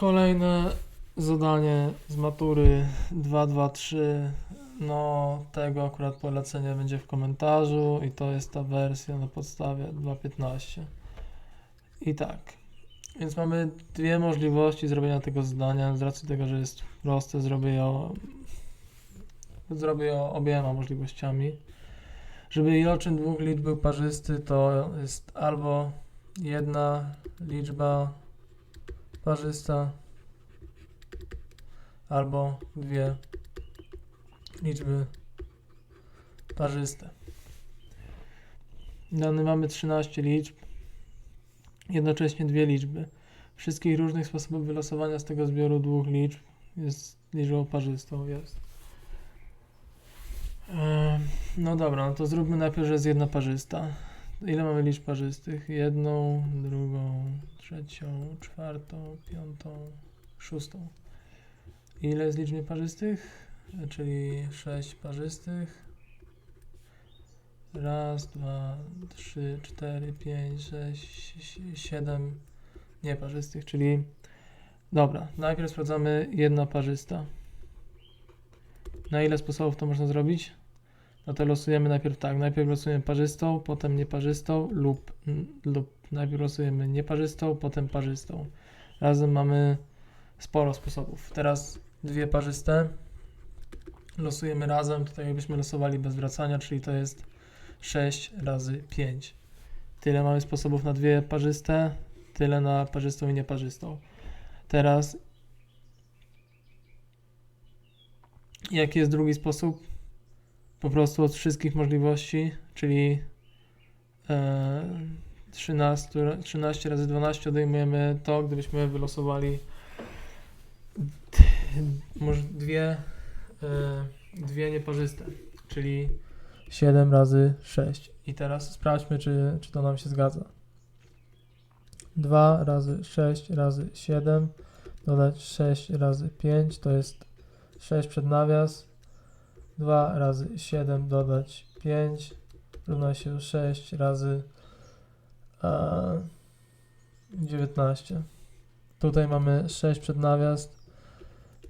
Kolejne zadanie z matury 223. No, tego akurat polecenie będzie w komentarzu i to jest ta wersja na podstawie 2.15. I tak. Więc mamy dwie możliwości zrobienia tego zadania. Z racji tego, że jest proste, zrobię je, zrobię je obiema możliwościami. Żeby iloczyn dwóch liczb był parzysty, to jest albo jedna liczba parzysta, albo dwie liczby parzyste. Dane mamy 13 liczb, jednocześnie dwie liczby. Wszystkich różnych sposobów wylosowania z tego zbioru dwóch liczb jest liczbą parzystą, jest. Em, No dobra, no to zróbmy najpierw, że jest jedna parzysta. Ile mamy liczb parzystych? Jedną, drugą, trzecią, czwartą, piątą, szóstą. Ile jest liczb nieparzystych? Czyli sześć parzystych. Raz, dwa, trzy, cztery, pięć, sześć, si- siedem nieparzystych, czyli dobra, najpierw sprawdzamy jedna parzysta. Na ile sposobów to można zrobić? No to losujemy najpierw tak, najpierw losujemy parzystą, potem nieparzystą lub, lub najpierw losujemy nieparzystą, potem parzystą. Razem mamy sporo sposobów. Teraz dwie parzyste losujemy razem, tutaj jakbyśmy losowali bez wracania, czyli to jest 6 razy 5. Tyle mamy sposobów na dwie parzyste, tyle na parzystą i nieparzystą. Teraz jaki jest drugi sposób? Po prostu od wszystkich możliwości, czyli e, 13, ra- 13 razy 12 odejmujemy to, gdybyśmy wylosowali może dwie, e, dwie nieparzyste, czyli 7 razy 6. I teraz sprawdźmy, czy, czy to nam się zgadza. 2 razy 6 razy 7 dodać 6 razy 5 to jest 6 przed nawias 2 razy 7 dodać 5 równa się 6 razy e, 19 tutaj mamy 6 przed nawias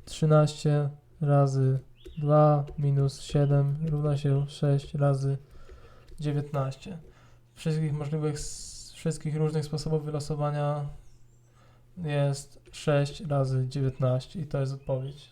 13 razy 2 minus 7 równa się 6 razy 19 wszystkich możliwych wszystkich różnych sposobów wylosowania jest 6 razy 19 i to jest odpowiedź